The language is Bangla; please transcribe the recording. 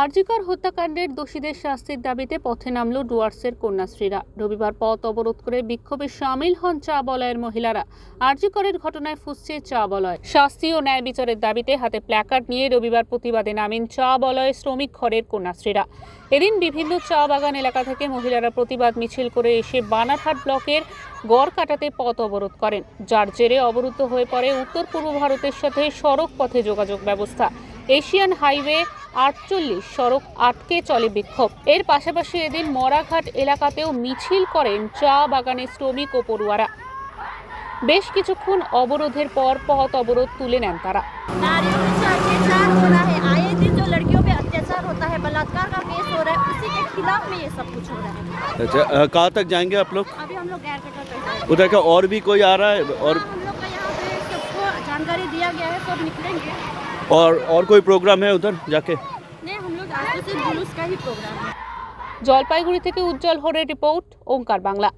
আরজিকর হত্যাকাণ্ডের দোষীদের শাস্তির দাবিতে পথে নামল ডুয়ার্সের কন্যাশ্রীরা। রবিবার পথ অবরোধ করে বিক্ষোভে সামিল হন চা বলয়ের মহিলারা। আরজিকরের ঘটনায় ফুসছে চা বলয়। শাস্তি ও ন্যায় বিচারের দাবিতে হাতে প্ল্যাকার্ড নিয়ে রবিবার প্রতিবাদে নামেন চা বলয় শ্রমিক ঘরের কন্যাশ্রীরা। এদিন বিভিন্ন চা বাগান এলাকা থেকে মহিলারা প্রতিবাদ মিছিল করে এসে বানারহাট ব্লকের গড় কাটাতে পথ অবরোধ করেন। যার জেরে অবরুদ্ধ হয়ে পড়ে উত্তর পূর্ব ভারতের সাথে সড়ক পথে যোগাযোগ ব্যবস্থা। এশিয়ান হাইওয়ে আটচল্লিশ সড়ক আটকে চলে বিক্ষোভ এর পাশাপাশি এদিন মরাঘাট এলাকাতেও মিছিল করেন চা বাগানের শ্রমিক ও পড়ুয়ারা বেশ কিছুক্ষণ অবরোধের পর পথ অবরোধ তুলে নেন তারা नारियों से अत्याचार हो रहा है आए दिन जो लड़कियों पे अत्याचार होता है बलात्कार का केस हो रहा है उसी के खिलाफ में ये सब कुछ हो रहा है अच्छा अ, कहाँ तक जाएंगे आप लोग अभी हम लोग गैर कटर पे हैं। उधर का और भी कोई आ रहा है और हाँ, हम लोग का यहाँ पे सबको जानकारी दिया गया है सब निकलेंगे और और कोई प्रोग्राम है उधर जाके नहीं हम लोग आज तो सिर्फ जुलूस का ही प्रोग्राम है জলপাইগুড়ি থেকে উজ্জ্বল হরের রিপোর্ট ওঙ্কার বাংলা